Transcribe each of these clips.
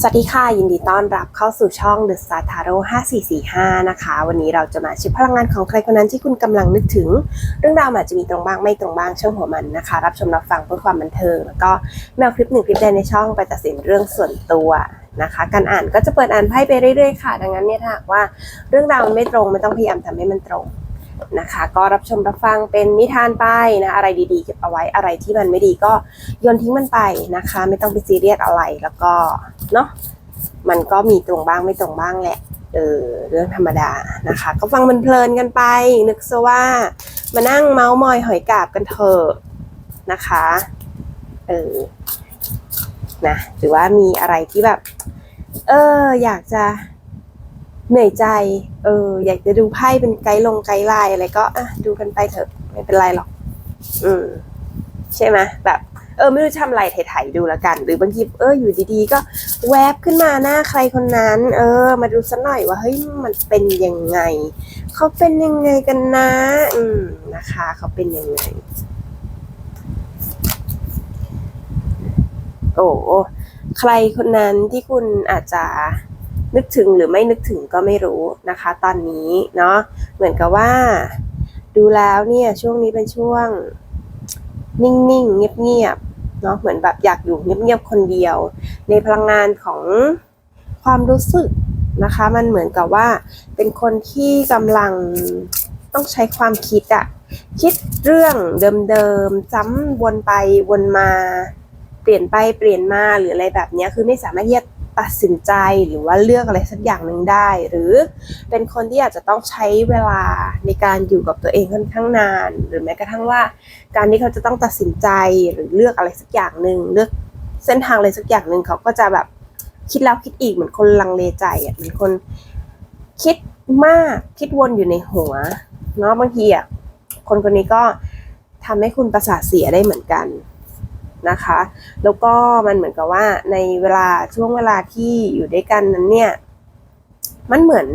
สวัสดีค่ะ ยินดีต้อนรับเข้าสู่ช่อง The Star Tarot 5445 นะคะ วันนี้เราจะมาชิปพลังงานของใครคนนั้นที่คุณกำลังนึกถึง เรื่องราวอาจจะมีตรงบ้างไม่ตรงบ้างช่างหัวมันนะคะ รับชมรับฟังเพื่อความบันเทิง แล้วก็แมวคลิปหนึ่งคลิปใดในช่องไปตัดสินเรื่องส่วนตัวนะคะ การอ่านก็จะเปิดอ่านไพ่ไปเรื่อยๆค่ะ ดังนั้นเนี่ยถ้าว่าเรื่องราวมันไม่ตรงไม่ต้องพยายามทำให้มันตรง นะคะ ก็รับชมรับฟังเป็นนิทานไปนะอะไรดีๆเก็บเอาไว้อะไรที่มันไม่ดีก็โยนทิ้งมันไปนะคะ ไม่ต้องไปซีเรียสอะไรแล้วก็เนาะมันก็มีตรงบ้างไม่ตรงบ้างแหละเออเรื่องธรรมดานะคะ ก็ฟังมันเพลินกันไป นึกซะว่ามานั่งเมาส์มอยหอยกาบกันเถอะนะคะเออนะหรือว่ามีอะไรที่แบบ เออ อยากจะ เหนื่อยใจ เออ อยากจะดูไพ่เป็นไกด์ลงไกด์ไลน์อะไรก็อะดูกันไปเถอะ ไม่เป็นไรหรอก อืม ใช่ไหมแบบ เออ ไม่รู้ทำอะไรถ่ๆดูแล้วกัน หรือบางทีเอออยู่ดีๆ ก็แวบขึ้นมาหน้าใครคนนั้น เออ มาดูสักหน่อยว่าเฮ้ยมันเป็นยังไง เขาเป็นยังไงกันนะ อืมนะคะ เขาเป็นยังไง โอ้ใครคนนั้นที่คุณอาจจะ นึกถึงหรือไม่นึกถึงก็ไม่รู้นะคะ ตอนนี้เนาะเหมือนกับว่า ดูแล้วเนี่ยช่วงนี้เป็นช่วง นิ่งๆ เงียบๆเนาะเหมือนแบบอยากอยู่เงียบๆคนเดียว ในพลังงานของความรู้สึกนะคะ มันเหมือนกับว่า เป็นคนที่กำลังต้องใช้ความคิดอะคิดเรื่องเดิมๆซ้ำวนไปวนมา เปลี่ยนไปเปลี่ยนมาหรืออะไรแบบเนี้ยคือไม่สามารถที่จะ ตัดสินใจหรือว่าเลือกอะไรสักอย่างหนึ่งได้ หรือเป็นคนที่อาจจะต้องใช้เวลาในการอยู่กับตัวเองค่อนข้างนาน หรือแม้กระทั่งว่า การที่เขาจะต้องตัดสินใจหรือเลือกอะไรสักอย่างหนึ่งเลือกเส้นทางอะไรสักอย่างหนึ่งเขาก็จะแบบคิดแล้วคิดอีกเหมือนคนลังเลใจอะเหมือนคนคิดมากคิดวนอยู่ในหัวเนาะบางทีอะคนคนนี้ก็ทำให้คุณประสาทเสียได้เหมือนกัน นะคะ แล้วก็มันเหมือนกับว่าในเวลาช่วงเวลาที่อยู่ด้วยกันนั้นเนี่ย มันเหมือน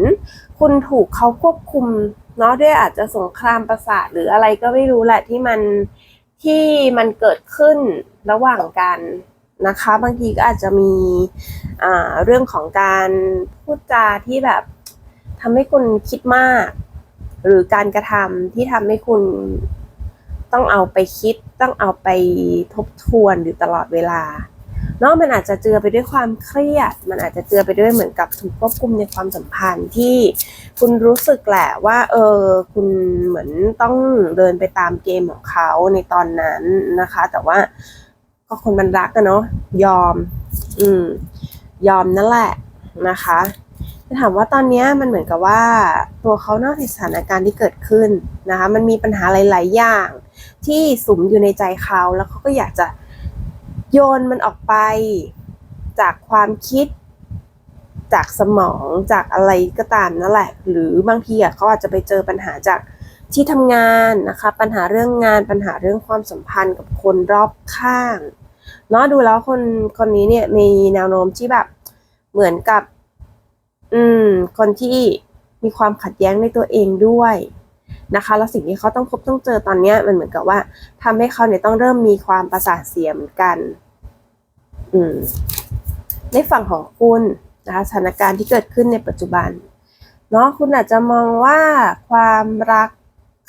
คุณถูกเขาควบคุมเนาะด้วยอาจจะสงครามประสาทหรืออะไรก็ไม่รู้แหละที่มันที่มันเกิดขึ้นระหว่างกันนะคะ บางทีก็อาจจะมีเรื่องของการพูดจาที่แบบทำให้คุณคิดมาก หรือการกระทำที่ทำให้คุณ ต้องเอาไปคิด ต้องเอาไปทบทวนอยู่ตลอดเวลาเนาะมันอาจจะเจือไปด้วยความเครียด มันอาจจะเจือไปด้วยเหมือนกับถูกควบคุมในความสัมพันธ์ที่คุณรู้สึกแหละว่า เออ คุณเหมือนต้องเดินไปตามเกมของเขาในตอนนั้นนะคะ แต่ว่าก็คนมันรักอะเนาะยอม อืม ยอมนั่นแหละนะคะ ถามว่าตอนนี้มันเหมือนกับว่าตัวเขานอกในสถานการณ์ที่เกิดขึ้นนะคะ มันมีปัญหาหลาย ๆ อย่าง ที่สุมอยู่ในใจเขาแล้วเขาก็อยากจะโยนมันออกไป จากความคิด จากสมองจากอะไรก็ตามนั่นแหละ หรือบางทีอะเขาอาจจะไปเจอปัญหาจากที่ทำงานนะคะ ปัญหาเรื่องงานปัญหาเรื่องความสัมพันธ์กับคนรอบข้างเนาะดูแล้วคนคนนี้เนี่ยมีแนวโน้มที่แบบเหมือนกับ อืม คนที่มีความขัดแย้งในตัวเองด้วยนะคะ แล้วสิ่งที่เขาต้องพบต้องเจอตอนเนี้ยมันเหมือนกับว่าทำให้เขาเนี่ยต้องเริ่มมีความประสาทเสียเหมือนกัน อืม ในฝั่งของคุณนะคะสถานการณ์ที่เกิดขึ้นในปัจจุบันเนาะคุณอาจจะมองว่าความรัก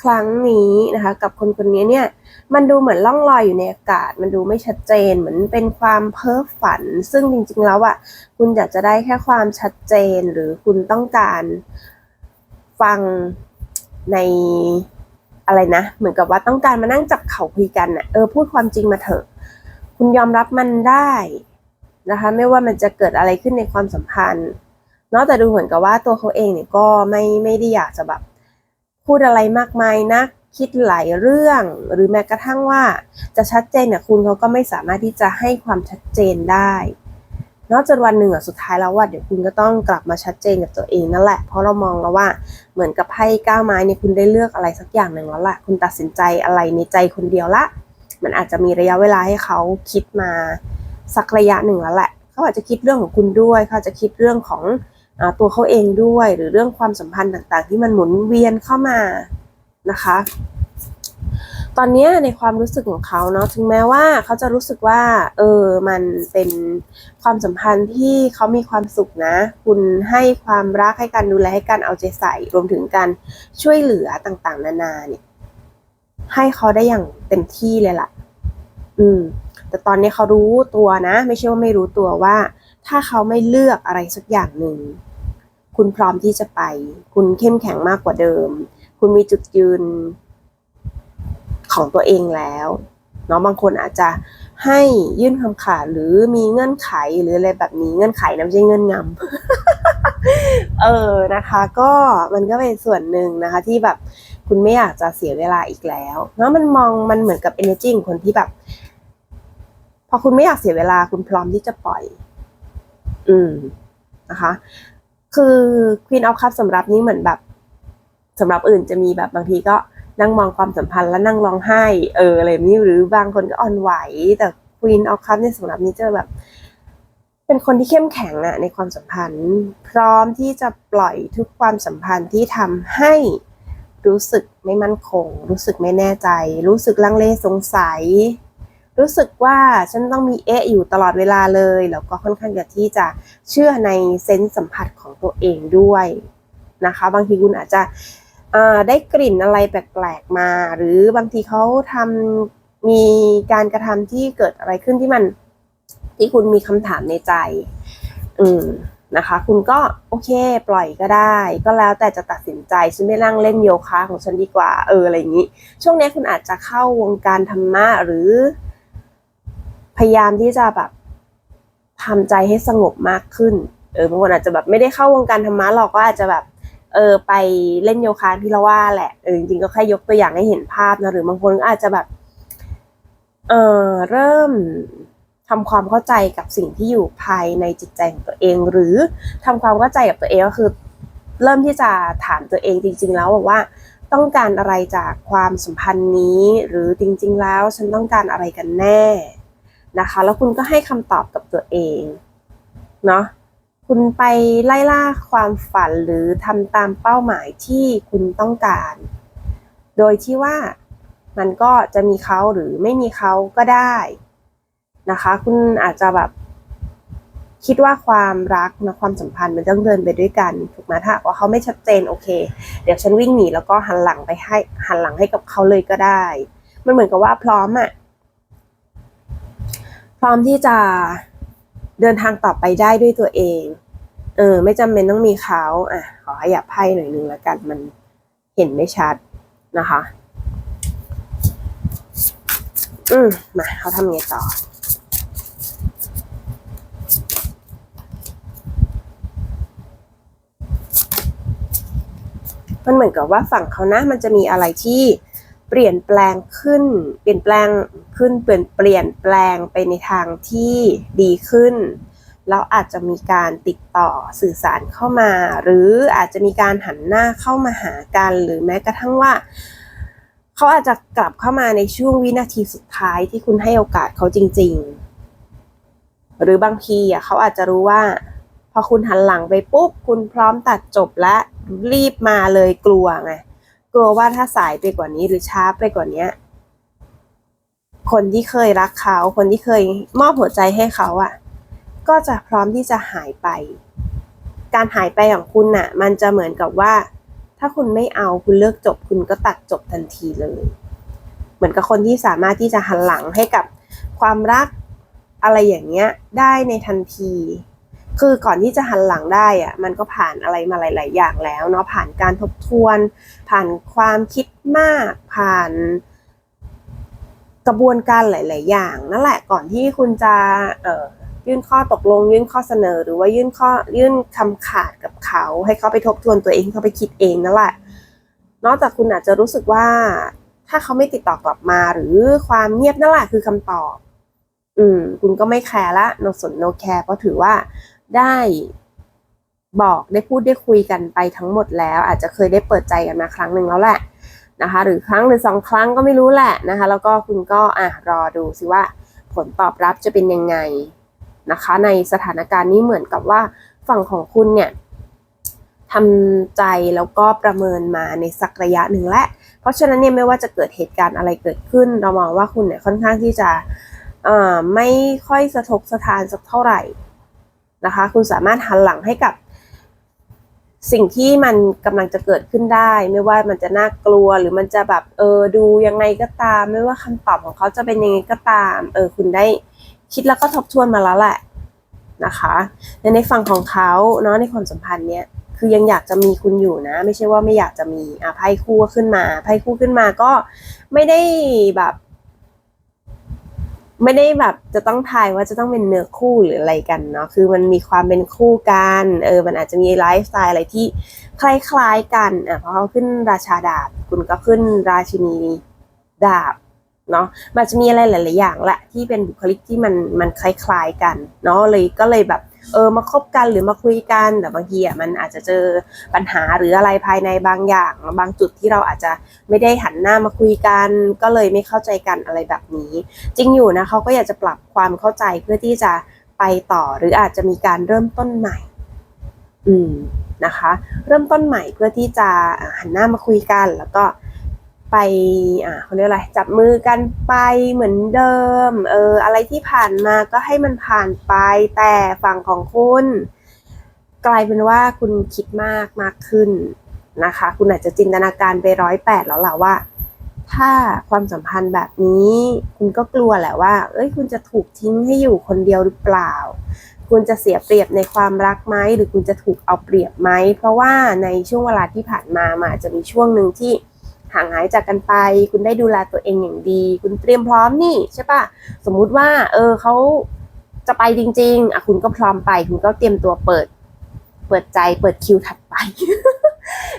ครั้งนี้นะคะ กับคนคนนี้เนี่ยมันดูเหมือนล่องลอยอยู่ในอากาศ มันดูไม่ชัดเจนเหมือนเป็นความเพ้อฝัน ซึ่งจริงๆแล้วอะคุณอยากจะได้แค่ความชัดเจนหรือคุณต้องการฟังในอะไรนะ เหมือนกับว่าต้องการมานั่งจับเข่าคุยกันอะเออพูดความจริงมาเถอะ คุณยอมรับมันได้นะคะ ไม่ว่ามันจะเกิดอะไรขึ้นในความสัมพันธ์นาะแต่ดูเหมือนกับว่าตัวเขาเองเนี่ยก็ไม่ไม่ได้อยากจะแบบ พูดอะไรมากมายนักคิดหลายเรื่อง หรือแม้กระทั่งว่าจะชัดเจนเนี่ยคุณเขาก็ไม่สามารถที่จะให้ความชัดเจนได้นอกจนวันหนึ่งอะสุดท้ายแล้วว่าเดี๋ยวคุณก็ต้องกลับมาชัดเจนกับตัวเองนั่นแหละ เพราะเรามองแล้วว่าเหมือนกับไพ่ก้าวไม้เนี่ยคุณได้เลือกอะไรสักอย่างหนึ่งแล้วล่ะคุณตัดสินใจอะไรในใจคนเดียวละ มันอาจจะมีระยะเวลาให้เขาคิดมาสักระยะหนึ่งแล้วแหละ เขาอาจจะคิดเรื่องของคุณด้วยเขาจะคิดเรื่องของ ตัวเขาเองด้วยหรือเรื่องความสัมพันธ์ต่างๆ ที่มันหมุนเวียนเข้ามานะคะ ตอนนี้ในความรู้สึกของเขาเนาะถึงแม้ว่าเขาจะรู้สึกว่าเออมันเป็นความสัมพันธ์ที่เขามีความสุขนะ คุณให้ความรักให้การดูแลให้การเอาใจใส่ รวมถึงการช่วยเหลือต่างๆ นานาเนี่ยให้เขาได้อย่างเต็มที่เลยล่ะ อืม แต่ตอนนี้เขารู้ตัวนะ ไม่ใช่ว่าไม่รู้ตัวว่า ถ้าเขาไม่เลือกอะไรสักอย่างหนึ่ง คุณพร้อมที่จะไป คุณเข้มแข็งมากกว่าเดิม คุณมีจุดยืนของตัวเองแล้วเนาะบางคนอาจจะให้ยื่นคำขาดหรือมีเงื่อนไขหรืออะไรแบบนี้เงื่อนไขนะไม่ใช่เงื่อนงำเออนะคะ ก็มันก็เป็นส่วนหนึ่งนะคะ ที่แบบคุณไม่อยากจะเสียเวลาอีกแล้วเนาะมันมองมันเหมือนกับ energy ของคนที่แบบ พอคุณไม่อยากเสียเวลาคุณพร้อมที่จะปล่อย อืมนะคะ คือ Queen of Cup สำหรับนี้เหมือนแบบสำหรับอื่นจะมีแบบบางทีก็นั่งมองความสัมพันธ์แล้วนั่งร้องไห้ เอออะไรนี้หรือบางคนก็อ่อนไหว แต่ Queen of Cup ในสำหรับนี้จะแบบ เป็นคนที่เข้มแข็งอะในความสัมพันธ์ พร้อมที่จะปล่อยทุกความสัมพันธ์ที่ทำให้รู้สึกไม่มั่นคง รู้สึกไม่แน่ใจ รู้สึกลังเลสงสัย รู้สึกว่าฉันต้องมีเอะอยู่ตลอดเวลาเลย แล้วก็ค่อนข้างจะที่จะเชื่อในเซนส์สัมผัสของตัวเองด้วยนะคะ บางทีคุณอาจจะได้กลิ่นอะไรแปลกๆมา หรือบางทีเขาทำมีการกระทำที่เกิดอะไรขึ้นที่มันที่คุณมีคำถามในใจ อืมนะคะ คุณก็โอเค ปล่อยก็ได้ ก็แล้วแต่จะตัดสินใจฉันไม่นั่งเล่นโยคะของฉันดีกว่า เอออะไรอย่างนี้ ช่วงนี้คุณอาจจะเข้าวงการธรรมะหรือ พยายามที่จะแบบทำใจให้สงบมากขึ้น เออบางคนอาจจะแบบไม่ได้เข้าวงการธรรมะหรอกก็อาจจะแบบ เออไปเล่นโยคะที่เราว่าแหละเออจริงๆก็แค่ยกตัวอย่างให้เห็นภาพนะหรือบางคนก็อาจจะแบบเออเริ่มทำความเข้าใจกับสิ่งที่อยู่ภายในจิตใจของตัวเอง หรือทำความเข้าใจกับตัวเองก็คือ เริ่มที่จะถามตัวเองจริง ๆ แล้วบอกว่าต้องการอะไรจากความสัมพันธ์นี้ หรือจริง ๆ แล้วฉันต้องการอะไรกันแน่ นะคะ แล้วคุณก็ให้คำตอบกับตัวเองเนาะคุณไปไล่ล่าความฝันหรือทำตามเป้าหมายที่คุณต้องการ โดยที่ว่ามันก็จะมีเขาหรือไม่มีเขาก็ได้นะคะ คุณอาจจะแบบคิดว่าความรักนะความสัมพันธ์มันต้องเดินไปด้วยกันถูกไหมถ้าว่าเขาไม่ชัดเจนโอเค เดี๋ยวฉันวิ่งหนีแล้วก็หันหลังไปให้หันหลังให้กับเขาเลยก็ได้ มันเหมือนกับว่าพร้อมอะ พร้อมที่จะเดินทางต่อไปได้ด้วยตัวเอง เออ ไม่จำเป็นต้องมีเขาอะ ขอขยับไพ่หน่อยนึงแล้วกัน มันเห็นไม่ชัดนะคะ อืมมาเขาทำไงต่อมันเหมือนกับว่าฝั่งเขานะมันจะมีอะไรที่ เปลี่ยนแปลงขึ้น เปลี่ยนแปลงขึ้นเปลี่ยนเปลี่ยนแปลงไปในทางที่ดีขึ้น แล้วอาจจะมีการติดต่อสื่อสารเข้ามา หรืออาจจะมีการหันหน้าเข้ามาหากัน หรือแม้กระทั่งว่า เขาอาจจะกลับเข้ามาในช่วงวินาทีสุดท้ายที่คุณให้โอกาสเขาจริง ๆ หรือบางทีอะเขาอาจจะรู้ว่า พอคุณหันหลังไปปุ๊บ คุณพร้อมตัดจบและรีบมาเลยกลัวไง กลัวว่าถ้าสายไปกว่านี้หรือช้าไปกว่านี้คนที่เคยรักเขา คนที่เคยมอบหัวใจให้เขาอะ่ะ ก็จะพร้อมที่จะหายไป การหายไปของคุณน่ะ มันจะเหมือนกับว่า ถ้าคุณไม่เอาคุณเลิกจบ คุณก็ตัดจบทันทีเลย เหมือนกับคนที่สามารถที่จะหันหลังให้กับความรักอะไรอย่างเงี้ยได้ในทันที คือก่อนที่จะหันหลังได้อะมันก็ผ่านอะไรมาหลาย ๆ อย่างแล้วเนาะผ่านการทบทวน ผ่านความคิดมาก ผ่านกระบวนการหลาย ๆ อย่าง นั่นแหละก่อนที่คุณจะเอ่อยื่นข้อตกลง ยื่นข้อเสนอ หรือว่ายื่นข้อยื่นคำขาดกับเขา ให้เขาไปทบทวนตัวเองเขาไปคิดเองนั่นแหละ นอกจากคุณอาจจะรู้สึกว่า ถ้าเขาไม่ติดต่อกลับมา หรือความเงียบนั่นแหละคือคำตอบ อืม คุณก็ไม่แคร์ละ no สน no care เพราะถือว่า ได้บอกได้พูดได้คุยกันไปทั้งหมดแล้ว อาจจะเคยได้เปิดใจกันมาครั้งหนึ่งแล้วแหละนะคะ หรือครั้งหรือสองครั้งก็ไม่รู้แหละนะคะ แล้วก็คุณก็อะรอดูสิว่าผลตอบรับจะเป็นยังไงนะคะ ในสถานการณ์นี้เหมือนกับว่าฝั่งของคุณเนี่ยทำใจแล้วก็ประเมินมาในสักระยะหนึ่งแล้วพราะฉะนั้นเนี่ยไม่ว่าจะเกิดเหตุการณ์อะไรเกิดขึ้น เรามองว่าคุณเนี่ยค่อนข้างที่จะอ่อไม่ค่อยสะทกสะทานสักเท่าไหร่ นะคะ คุณสามารถหันหลังให้กับ สิ่งที่มันกำลังจะเกิดขึ้นได้ ไม่ว่ามันจะน่ากลัวหรือมันจะแบบเออดูยังไงก็ตาม ไม่ว่าคำตอบของเขาจะเป็นยังไงก็ตาม เออคุณได้คิดแล้วก็ทบทวนมาแล้วแหละนะคะในในฝั่งของเขาเนาะในความสัมพันธ์เนี้ยคือยังอยากจะมีคุณอยู่นะ ไม่ใช่ว่าไม่อยากจะมีอะไพ่คู่ก็ขึ้นมาไพ่คู่ขึ้นมาก็ไม่ได้แบบ ไม่ได้แบบจะต้องทายว่าจะต้องเป็นเนื้อคู่หรืออะไรกันเนาะคือมันมีความเป็นคู่กันเออมันอาจจะมีไลฟ์สไตล์อะไรที่คล้ายๆกันอะเพราะเขาขึ้นราชาดาบ คุณก็ขึ้นราชินีดาบเนาะมันจะมีอะไรหลาย ๆ อย่างแหละที่เป็นบุคลิกที่มันมันคล้าย ๆ กันเนาะเลยก็เลยแบบ เออมาคบกันหรือมาคุยกันแต่บางทีอะมันอาจจะเจอปัญหาหรืออะไรภายในบางอย่าง บางจุดที่เราอาจจะไม่ได้หันหน้ามาคุยกัน ก็เลยไม่เข้าใจกันอะไรแบบนี้ จริงอยู่นะเขาก็อยากจะปรับความเข้าใจเพื่อที่จะไปต่อหรืออาจจะมีการเริ่มต้นใหม่ อืมนะคะ เริ่มต้นใหม่เพื่อที่จะหันหน้ามาคุยกันแล้วก็ ไปอ่าเขาเรียกอะไรจับมือกันไปเหมือนเดิมเอออะไรที่ผ่านมาก็ให้มันผ่านไป แต่ฝั่งของคุณ กลายเป็นว่าคุณคิดมากมากขึ้นนะคะ คุณอาจจะจินตนาการไปร้อยแปดแล้วล่ะว่า ถ้าความสัมพันธ์แบบนี้ คุณก็กลัวแหละว่า เอ้ยคุณจะถูกทิ้งให้อยู่คนเดียวหรือเปล่า คุณจะเสียเปรียบในความรักไหมหรือคุณจะถูกเอาเปรียบไหมเพราะว่าในช่วงเวลาที่ผ่านมามันอาจะมีช่วงหนึ่งที่ ห่างหายจากกันไป คุณได้ดูแลตัวเองอย่างดี คุณเตรียมพร้อมนี่ใช่ปะสมมุติว่า เออเขาจะไปจริง ๆ อะคุณก็พร้อมไป คุณก็เตรียมตัวเปิด เปิดใจเปิดคิวถัดไป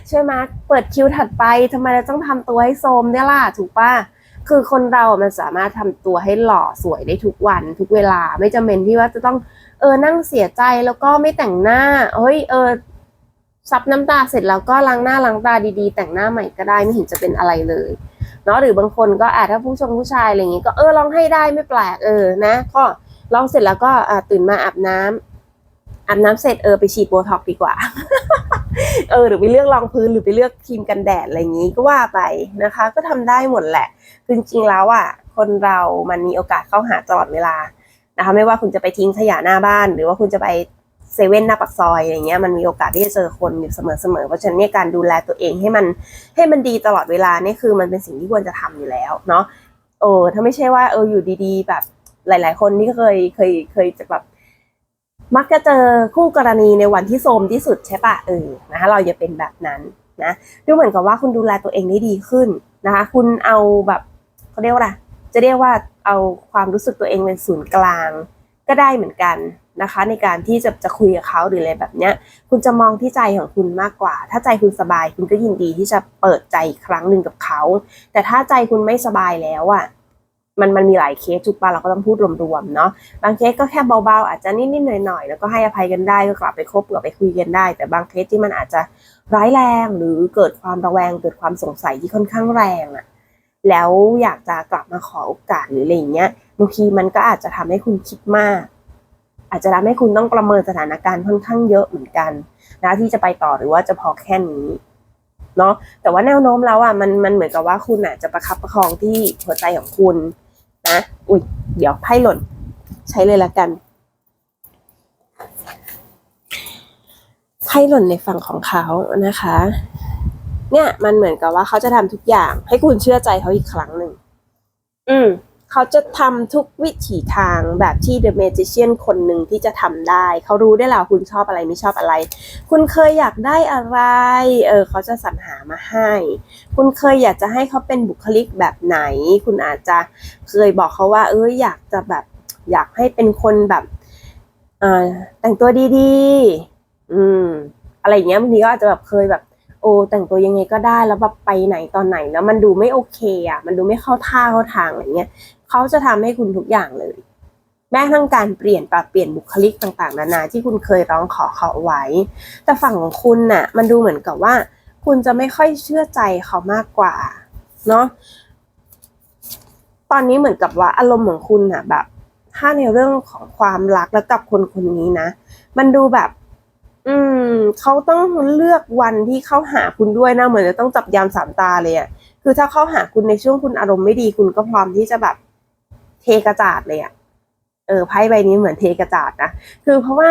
ใช่ไหมเปิดคิวถัดไปทำไมเราต้องทำตัวให้โซมเนี่ยล่ะถูกปะคือคนเราอะมันสามารถทำตัวให้หล่อสวยได้ทุกวัน ทุกเวลาไม่จำเป็นที่ว่าจะต้องเออนั่งเสียใจแล้วก็ไม่แต่งหน้า เฮ้ยเออ ซับน้ำตาเสร็จแล้วก็ล้างหน้าล้างตาดีๆ แต่งหน้าใหม่ก็ได้ไม่เห็นจะเป็นอะไรเลยเนาะหรือบางคนก็อาจถ้าผู้ชมผู้ชายอะไรอย่างงี้ก็เออลองให้ได้ไม่แปลกเออนะก็ลองเสร็จแล้วก็อ่าตื่นมาอาบน้ำอาบน้ำเสร็จเออไปฉีดโบท็อกดีกว่า เออหรือไปเลือกรองพื้นหรือไปเลือกครีมกันแดดอะไรอย่างนี้ก็ว่าไปนะคะ ก็ทำได้หมดแหละคือจริงๆแล้วอะคนเรามันมีโอกาสเข้าหาตลอดเวลานะคะ ไม่ว่าคุณจะไปทิ้งขยะหน้าบ้าน หรือว่าคุณจะไป เซเว่นหน้าปากซอยอะไรเงี้ยมันมีโอกาสที่จะเจอคนอยู่เสมอๆเพราะฉะนั้นเนี่ยการดูแลตัวเองให้มันให้มันดีตลอดเวลานี่คือมันเป็นสิ่งที่ควรจะทำอยู่แล้วเนาะเออถ้าไม่ใช่ว่าเอออยู่ดีๆ แบบหลาย ๆ คนที่เคยเคยเคยจะแบบมักจะเจอคู่กรณีในวันที่โทมที่สุดใช่ปะเออนะคะเราอย่าเป็นแบบนั้นนะดูเหมือนกับว่าคุณดูแลตัวเองได้ดีขึ้นนะคะ คุณเอาแบบเขาเรียกว่าจะเรียกว่าเอาความรู้สึกตัวเองเป็นศูนย์กลาง ก็ได้เหมือนกัน นะคะ ในการที่จะจะคุยกับเขาหรืออะไรแบบเนี้ย คุณจะมองที่ใจของคุณมากกว่า ถ้าใจคุณสบายคุณก็ยินดีที่จะเปิดใจอีกครั้งหนึ่งกับเขา แต่ถ้าใจคุณไม่สบายแล้วอะมันมันมีหลายเคสจุกปะเราก็ต้องพูดรวมๆเนาะบางเคสก็แค่เบาๆ อาจจะนิดๆหน่อยๆ แล้วก็ให้อภัยกันได้ก็กลับไปคบกลับไปคุยกันได้ แต่บางเคสที่มันอาจจะร้ายแรงหรือเกิดความระแวง เกิดความสงสัยที่ค่อนข้างแรงอะแล้วอยากจะกลับมาขอโอกาสหรืออะไรอย่างเงี้ยบางทีมันก็อาจจะทำให้คุณคิดมาก อาจจะทำให้คุณต้องประเมินสถานการณ์ค่อนข้างเยอะเหมือนกันนะที่จะไปต่อหรือว่าจะพอแค่นี้เนาะแต่ว่าแนวโน้มแล้วอะมันมันเหมือนกับว่าคุณอะจะประคับประคองที่หัวใจของคุณนะอุ้ยเดี๋ยวไพ่หล่น ใช้เลยละกันไพ่หล่นในฝั่งของเขานะคะ เนี่ยมันเหมือนกับว่าเขาจะทำทุกอย่าง ให้คุณเชื่อใจเขาอีกครั้งหนึ่งอืม เขาจะทำทุกวิถีทางแบบที่ The Magician คนหนึ่งที่จะทำได้ เขารู้ได้แล้วคุณชอบอะไรไม่ชอบอะไร คุณเคยอยากได้อะไร เออเขาจะสรรหามาให้ คุณเคยอยากจะให้เขาเป็นบุคลิกแบบไหน คุณอาจจะเคยบอกเขาว่า เอออยากจะแบบอยากให้เป็นคนแบบเออแต่งตัวดีๆ อืม อะไรอย่างเงี้ยบางทีก็อาจจะแบบเคยแบบ โอ้แต่งตัวยังไงก็ได้แล้วแบบไปไหนตอนไหนแล้วมันดูไม่โอเคอะ มันดูไม่เข้าท่าเข้าทางอะไรเงี้ยเขาจะทำให้คุณทุกอย่างเลย แม้ทั้งการเปลี่ยนปรับเปลี่ยนบุคลิกต่างๆ นานาที่คุณเคยร้องขอเขาเอาไว้ แต่ฝั่งของคุณน่ะ มันดูเหมือนกับว่า คุณจะไม่ค่อยเชื่อใจเขามากกว่าเนาะตอนนี้เหมือนกับว่าอารมณ์ของคุณน่ะแบบ ถ้าในเรื่องของความรักแล้วกับคนคนนี้นะ มันดูแบบ อืมเขาต้องเลือกวันที่เข้าหาคุณด้วยนะเหมือนจะต้องจับยามสามตาเลยอะคือถ้าเข้าหาคุณในช่วงคุณอารมณ์ไม่ดีคุณก็พร้อมที่จะแบบเทกระจาดเลยอะเออไพ่ใบนี้เหมือนเทกระจาดนะคือเพราะว่า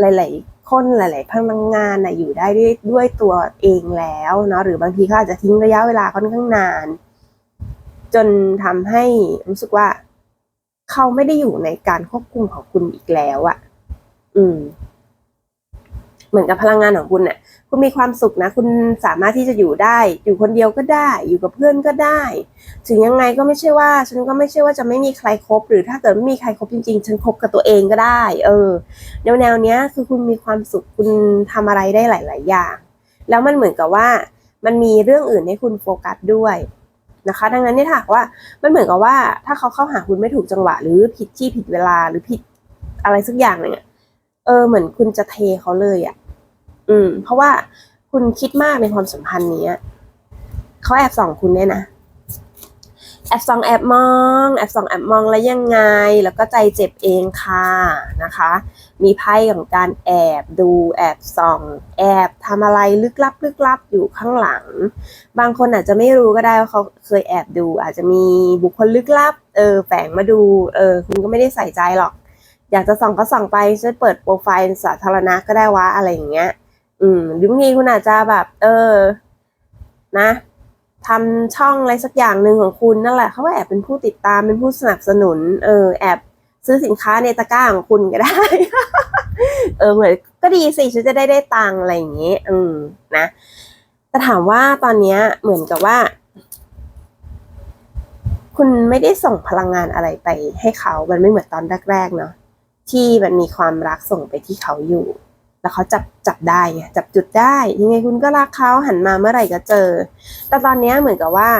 หลาย ๆ คนหลาย ๆ พลังงานน่ะอยู่ได้ด้วยด้วยตัวเองแล้วเนาะหรือบางทีเขาอาจจะทิ้งระยะเวลาค่อนข้างนาน จนทำให้รู้สึกว่า เขาไม่ได้อยู่ในการควบคุมของคุณอีกแล้วอะอืม เหมือนกับพลังงานของคุณเนี่ยคุณมีความสุขนะ คุณสามารถที่จะอยู่ได้ อยู่คนเดียวก็ได้ อยู่กับเพื่อนก็ได้ ถึงยังไงก็ไม่ใช่ว่า ฉันก็ไม่ใช่ว่าจะไม่มีใครคบหรือถ้าเกิดไม่มีใครคบจริงๆ ฉันคบกับตัวเองก็ได้ เออ แนวแนวๆเนี้ยคือคุณมีความสุข คุณทำอะไรได้หลาย ๆ อย่าง แล้วมันเหมือนกับว่า มันมีเรื่องอื่นให้คุณโฟกัสด้วยนะคะ ดังนั้นเนี่ยถ้าว่า มันเหมือนกับว่า ถ้าเขาเข้าหาคุณไม่ถูกจังหวะ หรือผิดที่ผิดเวลา หรือผิดอะไรสักอย่างหนึ่ง อะเออเหมือนคุณจะเทเขาเลยอะ อืม เพราะว่าคุณคิดมากในความสัมพันธ์นี้เขาแอบส่องคุณเนี่ยนะแอบส่องแอบมองแอบส่องแอบมองแล้วยังไง แล้วก็ใจเจ็บเองค่ะนะคะ มีไพ่ของการแอบดูแอบส่อง แอบทำอะไรลึกลับลึกลับอยู่ข้างหลัง บางคนอาจจะไม่รู้ก็ได้ว่าเขาเคยแอบดู อาจจะมีบุคคลลึกลับ เออแฝงมาดู เออคุณก็ไม่ได้ใส่ใจหรอก อยากจะส่องก็ส่องไปจะเปิดโปรไฟล์สาธารณะก็ได้วะอะไรอย่างเงี้ย อืมหรือบางทีคุณอาจจะแบบ เออ นะทำช่องอะไรสักอย่างหนึ่งของคุณนั่นแหละเขาแอบเป็นผู้ติดตามเป็นผู้สนับสนุน เออ แอบซื้อสินค้าในตะกร้าของคุณก็ได้ เออเหมือนก็ดีสิฉันจะได้ได้ตังอะไรอย่างเงี้ยอืมนะแต่ถามว่าตอนเนี้ยเหมือนกับว่า คุณไม่ได้ส่งพลังงานอะไรไปให้เขา มันไม่เหมือนตอนแรกๆเนาะ ที่มันมีความรักส่งไปที่เขาอยู่ แล้วเขาจับจับได้ไงจับจุดได้ ยังไงคุณก็รักเขาหันมาเมื่อไหร่ก็เจอ แต่ตอนนี้เหมือนกับว่า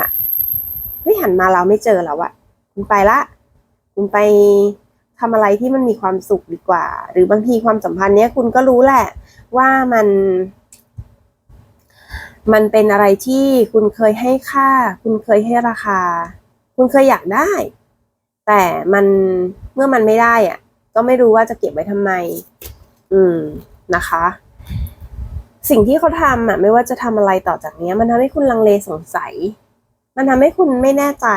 เฮ้ยหันมาเราไม่เจอแล้วอะคุณไปละ คุณไปทำอะไรที่มันมีความสุขดีกว่า หรือบางทีความสัมพันธ์เนี้ยคุณก็รู้แหละ ว่ามัน มันเป็นอะไรที่คุณเคยให้ค่า คุณเคยให้ราคา คุณเคยอยากได้ แต่มันเมื่อมันไม่ได้อะ ก็ไม่รู้ว่าจะเก็บไว้ทำไม อืมนะคะ สิ่งที่เขาทำอะ ไม่ว่าจะทำอะไรต่อจากเนี้ยมันทำให้คุณลังเลสงสัย มันทำให้คุณไม่แน่ใจ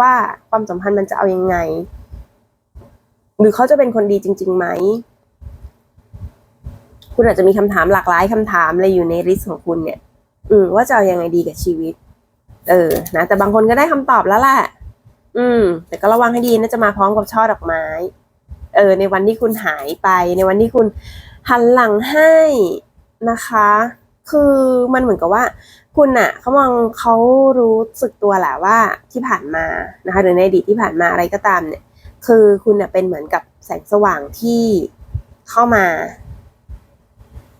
ว่าความสัมพันธ์มันจะเอายังไง หรือเขาจะเป็นคนดีจริงๆไหมคุณอาจจะมีคำถามหลากหลายคำถามอะไรอยู่ในลิสต์ของคุณเนี่ย อืมว่าจะเอายังไงดีกับชีวิต เออ นะแต่บางคนก็ได้คำตอบแล้วแหละอืม แต่ก็ระวังให้ดีนะจะมาพร้อมกับช่อดอกไม้ เออในวันที่คุณหายไป ในวันที่คุณหันหลังให้นะคะ คือมันเหมือนกับว่า คุณน่ะเขามองเขารู้สึกตัวแหละว่าที่ผ่านมานะคะหรือในอดีตที่ผ่านมาอะไรก็ตามเนี่ย คือคุณน่ะเป็นเหมือนกับแสงสว่างที่เข้ามา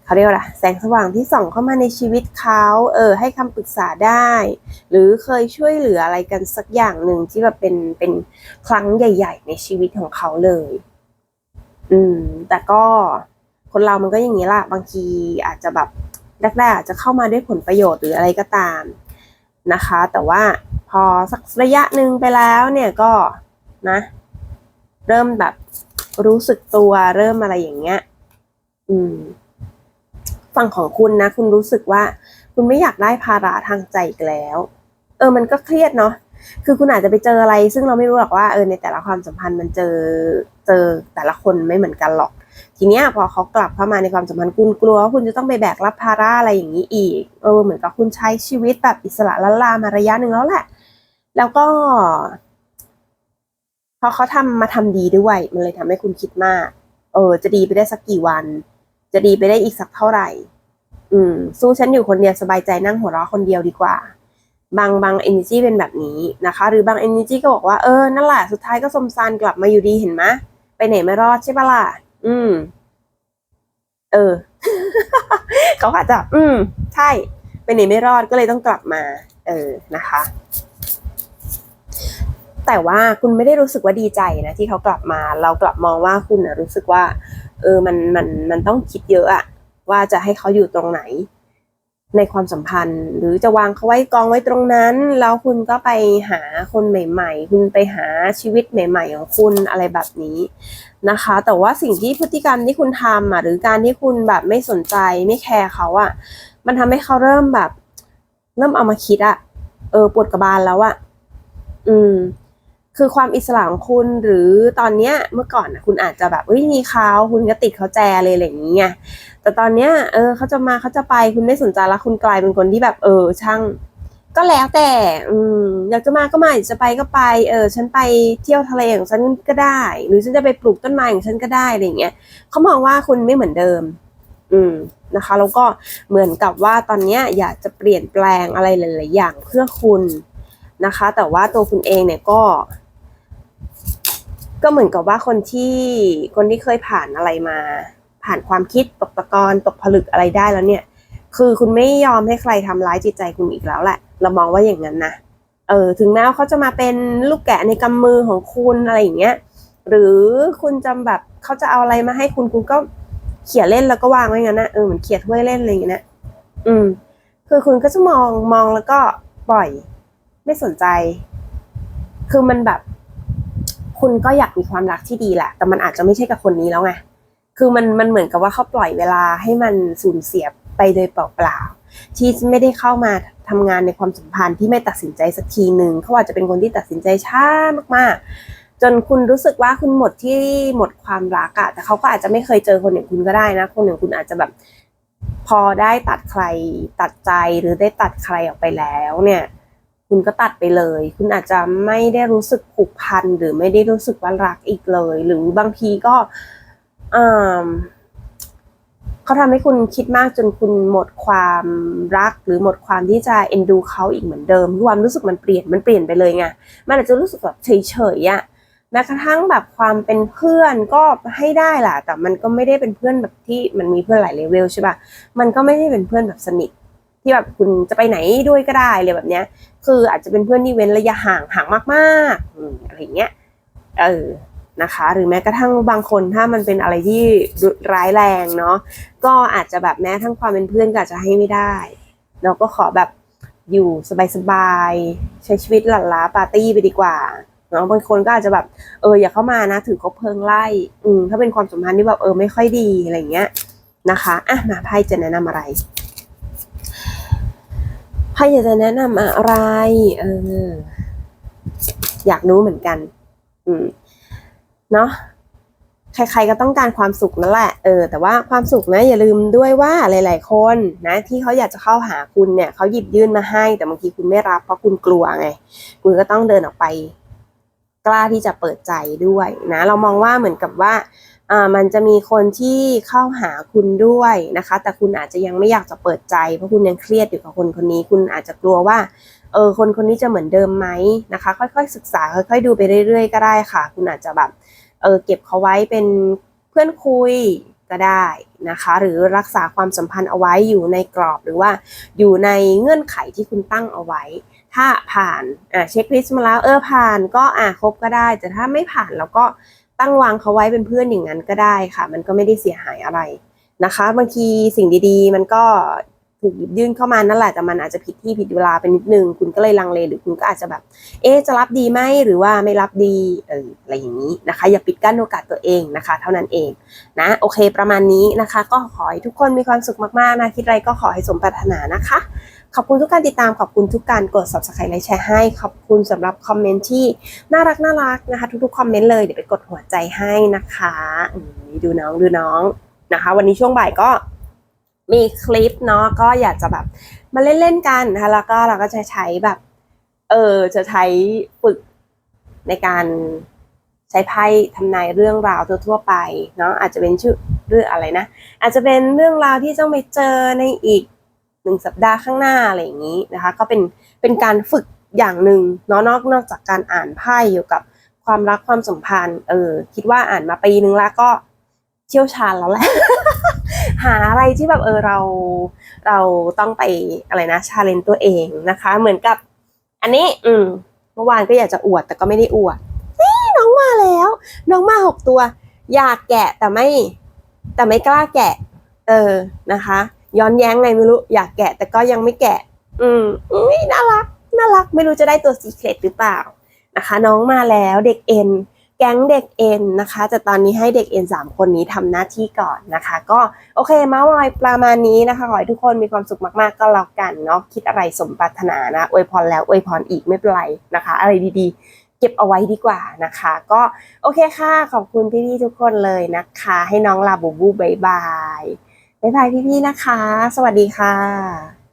เขาเรียกว่าอะไรแสงสว่างที่ส่องเข้ามาในชีวิตเขาเออ ให้คำปรึกษาได้ หรือเคยช่วยเหลืออะไรกันสักอย่างหนึ่งที่แบบเป็นเป็นครั้งใหญ่ ๆ ในชีวิตของเขาเลย อืม แต่ก็คนเรามันก็อย่างนี้ล่ะ บางทีอาจจะแบบแรกๆอาจจะเข้ามาด้วยผลประโยชน์หรืออะไรก็ตามนะคะ แต่ว่าพอสักระยะหนึ่งไปแล้วเนี่ยก็นะ เริ่มแบบรู้สึกตัวเริ่มอะไรอย่างเงี้ย อืม ฝั่งของคุณนะ คุณรู้สึกว่า คุณไม่อยากได้ภาระทางใจอีกแล้ว เออ มันก็เครียดเนาะ คือคุณอาจจะไปเจออะไร ซึ่งเราไม่รู้หรอกว่าเออในแต่ละความสัมพันธ์มันเจอเจอแต่ละคนไม่เหมือนกันหรอก ทีเนี้ยพอเขากลับเข้ามาในความสัมพันธ์คุณกลัวว่าคุณจะต้องไปแบกรับภาระอะไรอย่างนี้อีกเออเหมือนกับคุณใช้ชีวิตแบบอิสระละลามาระยะหนึ่งแล้วแหละ แล้วก็ พอเขาทำมาทำดีด้วยมันเลยทำให้คุณคิดมาก เออ จะดีไปได้สักกี่วัน จะดีไปได้อีกสักเท่าไหร่ อืม สู้ฉันอยู่คนเดียวสบายใจนั่งหัวเราะคนเดียวดีกว่า บางบาง energy เป็นแบบนี้นะคะ หรือบาง energy ก็บอกว่าเออนั่นแหละสุดท้ายก็สมซานกลับมาอยู่ดีเห็นไหมไปไหนไม่รอดใช่ปะล่ะอืม เออ เขาอาจจะ อืม ใช่ ไปไหนไม่รอดก็เลยต้องกลับมา เออนะคะ แต่ว่าคุณไม่ได้รู้สึกว่าดีใจนะที่เขากลับมา เรากลับมองว่าคุณนะรู้สึกว่า เออมันมันมันต้องคิดเยอะอะว่าจะให้เขาอยู่ตรงไหน ในความสัมพันธ์ หรือจะวางเขาไว้กองไว้ตรงนั้น แล้วคุณก็ไปหาคนใหม่ ๆ คุณไปหาชีวิตใหม่ ๆ ของคุณอะไรแบบนี้นะคะ แต่ว่าสิ่งที่พฤติกรรมที่คุณทำอะหรือการที่คุณแบบไม่สนใจไม่แคร์เขาอะมันทำให้เขาเริ่มแบบ เริ่มเอามาคิดอะเออปวดกระบาลแล้วอะอืม คือความอิสระของคุณหรือตอนเนี้ยเมื่อก่อนนะคุณอาจจะแบบเอ้ยมีเขาคุณก็ติดเขาแจเลยอะไรอย่างเงี้ยแต่ตอนเนี้ยเออเขาจะมาเขาจะไปคุณไม่สนใจแล้วคุณกลายเป็นคนที่แบบเออช่าง ก็แล้วแต่ อืมอยากจะมาก็มาอยากจะไปก็ไป เออ ฉันไปเที่ยวทะเลของฉันก็ได้ หรือฉันจะไปปลูกต้นไม้ของฉันก็ได้อะไรอย่างเงี้ยเขามองว่าคุณไม่เหมือนเดิม อืมนะคะ แล้วก็เหมือนกับว่าตอนเนี้ยอยากจะเปลี่ยนแปลงอะไรหลาย ๆ อย่างเพื่อคุณนะคะ แต่ว่าตัวคุณเองเนี่ยก็ ก็เหมือนกับว่าคนที่คนที่เคยผ่านอะไรมา ผ่านความคิดตกตะกอนตกผลึกอะไรได้แล้วเนี่ย คือคุณไม่ยอมให้ใครทำร้ายจิตใจคุณอีกแล้วแหละ เรามองว่าอย่างนั้นนะเออถึงแม้ว่าเขาจะมาเป็นลูกแกะในกำมือของคุณอะไรอย่างเงี้ยหรือคุณจำแบบเขาจะเอาอะไรมาให้คุณคุณก็เขี่ยเล่นแล้วก็วางไว้งั้นนะเออเหมือนเขี่ยถ้วยเล่นอะไรอย่างเงี้ยนะอืม คือคุณก็จะมองมองแล้วก็ปล่อย ไม่สนใจ คือมันแบบ คุณก็อยากมีความรักที่ดีแหละ แต่มันอาจจะไม่ใช่กับคนนี้แล้วไง คือมันมันเหมือนกับว่าเขาปล่อยเวลาให้มันสูญเสียไปโดยเปล่าๆ ที่ไม่ได้เข้ามาทำงานในความสัมพันธ์ที่ไม่ตัดสินใจสักทีหนึ่งเขาอาจจะเป็นคนที่ตัดสินใจช้ามากๆ จนคุณรู้สึกว่าคุณหมดที่หมดความรักอะแต่เขาก็อาจจะไม่เคยเจอคนอย่างคุณก็ได้นะ คนอย่างคุณอาจจะแบบพอได้ตัดใครตัดใจหรือได้ตัดใครออกไปแล้วเนี่ย คุณก็ตัดไปเลย คุณอาจจะไม่ได้รู้สึกผูกพันหรือไม่ได้รู้สึกว่ารักอีกเลย หรือบางทีก็เขาทำให้คุณคิดมากจนคุณหมดความรัก หรือหมดความที่จะเอ็นดูเขาอีกเหมือนเดิมคือความรู้สึกมันเปลี่ยนมันเปลี่ยนไปเลยไงมันอาจจะรู้สึกแบบเฉยๆอะแม้กระทั่งแบบความเป็นเพื่อนก็ให้ได้แหละแต่มันก็ไม่ได้เป็นเพื่อนแบบที่มันมีเพื่อนหลายเลเวลใช่ปะมันก็ไม่ได้เป็นเพื่อนแบบสนิท ที่แบบคุณจะไปไหนด้วยก็ได้เลยแบบเนี้ย คืออาจจะเป็นเพื่อนที่เว้นระยะห่างห่างมากๆอะไรเงี้ยเออนะคะ หรือแม้กระทั่งบางคนถ้ามันเป็นอะไรที่ร้ายแรงเนาะก็อาจจะแบบแม้ทั้งความเป็นเพื่อนก็อาจจะให้ไม่ได้เราก็ขอแบบอยู่สบายๆใช้ชีวิตหลั่นล้าปาร์ตี้ไปดีกว่าเนาะบางคนก็อาจจะแบบเอออย่าเข้ามานะถือคบเพลิงไล่อืมถ้าเป็นความสัมพันธ์ที่แบบเออไม่ค่อยดีอะไรเงี้ยนะคะอะมาไพ่จะแนะนำอะไร ไพ่อยากจะแนะนำอะไร เออ อยากรู้เหมือนกัน อืม เนาะใครๆก็ต้องการความสุขนั่นแหละ เออ แต่ว่าความสุขนะอย่าลืมด้วยว่าหลาย ๆ คนนะ ที่เขาอยากจะเข้าหาคุณเนี่ยเขาหยิบยื่นมาให้ แต่บางทีคุณไม่รับเพราะคุณกลัวไง คุณก็ต้องเดินออกไป กล้าที่จะเปิดใจด้วยนะ เรามองว่าเหมือนกับว่า มันจะมีคนที่เข้าหาคุณด้วยนะคะ แต่คุณอาจจะยังไม่อยากจะเปิดใจ เพราะคุณยังเครียดอยู่กับคนคนนี้ คุณอาจจะกลัวว่าเออคนคนนี้จะเหมือนเดิมไหมนะคะ ค่อยๆศึกษาค่อยๆดูไปเรื่อย ๆ ก็ได้ค่ะ คุณอาจจะแบบเออเก็บเขาไว้เป็นเพื่อนคุยก็ได้นะคะ หรือรักษาความสัมพันธ์เอาไว้อยู่ในกรอบหรือว่าอยู่ในเงื่อนไขที่คุณตั้งเอาไว้ ถ้าผ่านอ่าเช็คลิสต์มาแล้วเออผ่านก็อ่าครบก็ได้ แต่ถ้าไม่ผ่านแล้วก็ ตั้งวางเขาไว้เป็นเพื่อนอย่างนั้นก็ได้ค่ะ มันก็ไม่ได้เสียหายอะไรนะคะ บางทีสิ่งดีๆ มันก็ ถูกหยิบยื่นเข้ามานั่นแหละแต่มันอาจจะผิดที่ผิดเวลาไปนิดนึง คุณก็เลยลังเลหรือคุณก็อาจจะแบบ เอ๊จะรับดีไหมหรือว่าไม่รับดีเอออะไรอย่างนี้นะคะ อย่าปิดกั้นโอกาสตัวเองนะคะ เท่านั้นเองนะโอเคประมาณนี้นะคะ ก็ขอให้ทุกคนมีความสุขมากๆนะคิดอะไรก็ขอให้สมปรารถนานะคะ ขอบคุณทุกการติดตามขอบคุณทุกการกด subscribe และแชร์ให้ ขอบคุณสำหรับคอมเมนต์ที่น่ารักน่ารักนะคะ ทุกๆคอมเมนต์เลยเดี๋ยวไปกดหัวใจให้นะคะดูน้องดูน้องนะคะ วันนี้ช่วงบ่ายก็ มีคลิปเนาะก็อยากจะแบบมาเล่นๆกันนะคะแล้วก็เราก็จะใช้แบบ เออจะใช้ฝึกในการใช้ไพ่ทำนายเรื่องราวทั่วๆไปเนาะอาจจะเป็นชื่อเรื่องอะไรนะ อาจจะเป็นเรื่องราวที่ต้องไปเจอในอีกหนึ่งสัปดาห์ข้างหน้าอะไรอย่างนี้นะคะ ก็เป็นเป็นการฝึกอย่างหนึ่งเนาะนอกนอกจากการอ่านไพ่เกี่กับความรักความสัมพันธ์ เออ คิดว่าอ่านมาปีนึงแล้วก็ เชี่ยวชาญแล้วแหละ หาอะไรที่แบบเออเราเราต้องไปอะไรนะชาเลนตัวเองนะคะ เหมือนกับ อันนี้ อืมเมื่อวานก็อยากจะอวดแต่ก็ไม่ได้อวดนี่น้องมาแล้ว น้องมาหกตัว อยากแกะแต่ไม่ แต่ไม่กล้าแกะ เออนะคะ ย้อนแย้งไงไม่รู้อยากแกะ แต่ก็ยังไม่แกะ อืมอุ้ยน่ารักน่ารัก ไม่รู้จะได้ตัวซีเครตหรือเปล่านะคะ น้องมาแล้วเด็กเอ็น แก๊งเด็กเอ็นนะคะแต่ตอนนี้ให้เด็กเอ็นสามคนนี้ทำหน้าที่ก่อนนะคะ ก็โอเคเมาส์อยประมาณนี้นะคะ ขอให้ทุกคนมีความสุขมากๆ ก็แล้วกันเนาะคิดอะไรสมปรารถนานะอวยพรแล้วอวยพรอีกไม่เป็นไรนะคะ อะไรดีๆ เก็บเอาไว้ดีกว่านะคะ ก็โอเคค่ะ ขอบคุณพี่ๆทุกคนเลยนะคะ ให้น้องลาบูบูบายบายบายบายพี่ๆนะคะ สวัสดีค่ะ